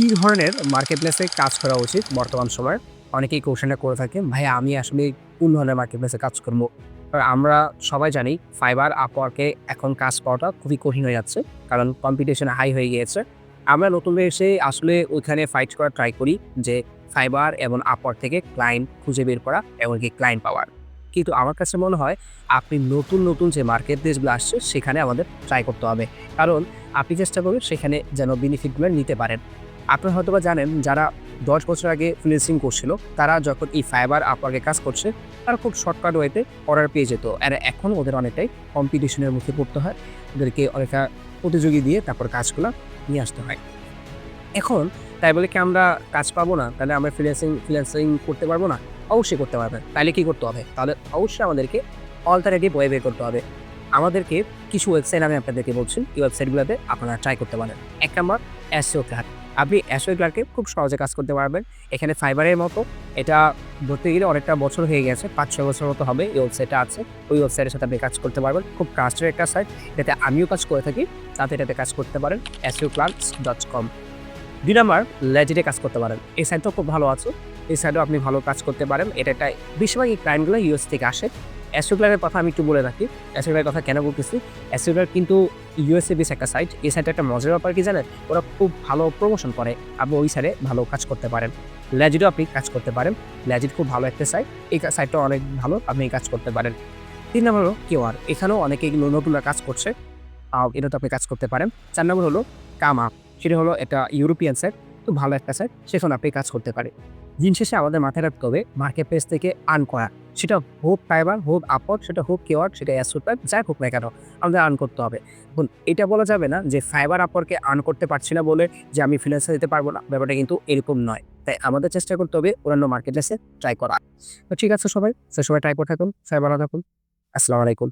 কী ধরনের মার্কেট প্লেসে কাজ করা উচিত বর্তমান সময়ে? অনেকেই কোশ্চেনটা করে থাকে ভাই, আমি আসলে কোন ধরনের মার্কেট প্লেসে কাজ করব? আমরা সবাই জানি ফাইবার আপওয়ার্কে এখন কাজ পাওয়াটা খুবই কঠিন হয়ে যাচ্ছে, কারণ কম্পিটিশন হাই হয়ে গিয়েছে। আমরা নতুন এসে আসলে ওইখানে ফাইট করা ট্রাই করি যে ফাইবার এবং আপওয়ার্ক থেকে ক্লায়েন্ট খুঁজে বের করা এমনকি ক্লায়েন্ট পাওয়ার। কিন্তু আমার কাছে মনে হয় আপনি নতুন নতুন যে মার্কেট প্লেসগুলো আসছে, সেখানে আমাদের ট্রাই করতে হবে। কারণ আপনি চেষ্টা করবেন সেখানে যেন বেনিফিটগুলো নিতে পারেন। আপনারা হয়তো বা জানেন যারা দশ বছর আগে ফ্রিল্যান্সিং করছিল, তারা যখন এই ফাইবার আপওয়ার্কে কাজ করছে, তারা খুব শর্টকাট ওয়েতে অর্ডার পেয়ে যেত। আর এখন ওদের অনেকটাই কম্পিটিশনের মুখে পড়তে হয়, ওদেরকে অনেকটা প্রতিযোগী দিয়ে তারপর কাজগুলো নিয়ে আসতে হয়। এখন তাই বলে কি আমরা কাজ পাবো না, তাহলে আমরা ফ্রিল্যান্সিং ফ্রিল্যান্সিং করতে পারব না? অবশ্যই করতে পারবেন। তাহলে কী করতে হবে? তাহলে অবশ্যই আমাদেরকে অল্টারনেটিভ ওয়ে বের করতে হবে। আমাদেরকে কিছু ওয়েবসাইট আমি আপনাদেরকে বলছি, এই ওয়েবসাইটগুলোতে আপনারা ট্রাই করতে পারেন। এক নম্বর অ্যাসিও ক্লার্ক আপনি অ্যাসিও ক্লার্কে খুব সহজে কাজ করতে পারবেন। এখানে ফাইবারের মতো, এটা ধরতে গেলে অনেকটা বছর হয়ে গেছে পাঁচ ছয় বছর মতো হবে এই ওয়েবসাইটটা আছে। ওই ওয়েবসাইটের সাথে আপনি কাজ করতে পারবেন, খুব ট্রাস্টের একটা সাইট। এটাতে আমিও কাজ করে থাকি, তাতে এটাতে কাজ করতে পারেন অ্যাসিও ক্লার্কস ডট কম দুই নাম্বার, লেজিটে কাজ করতে পারেন। এই সাইটটাও খুব ভালো আছে, এই সাইডেও আপনি ভালো কাজ করতে পারেন। এটা একটা বেশিরভাগ এই ক্লায়েন্টগুলো ইউএস থেকে আসে। অ্যাসোক্লারের কথা আমি একটু বলে রাখি। অ্যাসোক্লারের কথা কেন বলতেছি? অ্যাসোক্লার কিন্তু ইউএসএ বেস একটা সাইট এই সাইটে একটা মজার ব্যাপার কি জানেন? ওরা খুব ভালো প্রমোশন করে আপনি ওই সাইডে ভালো কাজ করতে পারেন। ল্যাজিটও আপনি কাজ করতে পারেন। ল্যাজিট খুব ভালো একটা সাইট এই সাইটটা অনেক ভালো আপনি কাজ করতে পারেন। তিন নম্বর হলো কিউআর এখানেও অনেকে নতুনরা কাজ করছে। আহ, এটাতে আপনি কাজ করতে পারেন। চার নম্বর হলো কামা সেটা হলো একটা ইউরোপিয়ান সাইট তো ভালো একটা সাইট সেখানে আপনি কাজ করতে পারেন। দিন শেষে আমাদের মাথায় রাখতে হবে মার্কেট প্লেস থেকে আর্ন করা। সেটা হোক ফাইবার হোক আপওয়ার্ড সেটা হোক কেওয়ার্ড সেটা অ্যাসোটার যাই হোক না কেন, আমাদের আর্ন করতে হবে। এখন এটা বলা যাবে না যে ফাইবার আপওয়ার্ডকে আর্ন করতে পারছি না বলে যে আমি ফিনান্সে দিতে পারব না, ব্যাপারটা কিন্তু এরকম নয়। তাই আমাদের চেষ্টা করতে হবে অন্যান্য মার্কেট প্লেসে ট্রাই করা তো ঠিক আছে সবাই, তো সবাই ট্রাই করে থাকুন সবাই ভালো থাকুন। আসসালামু আলাইকুম।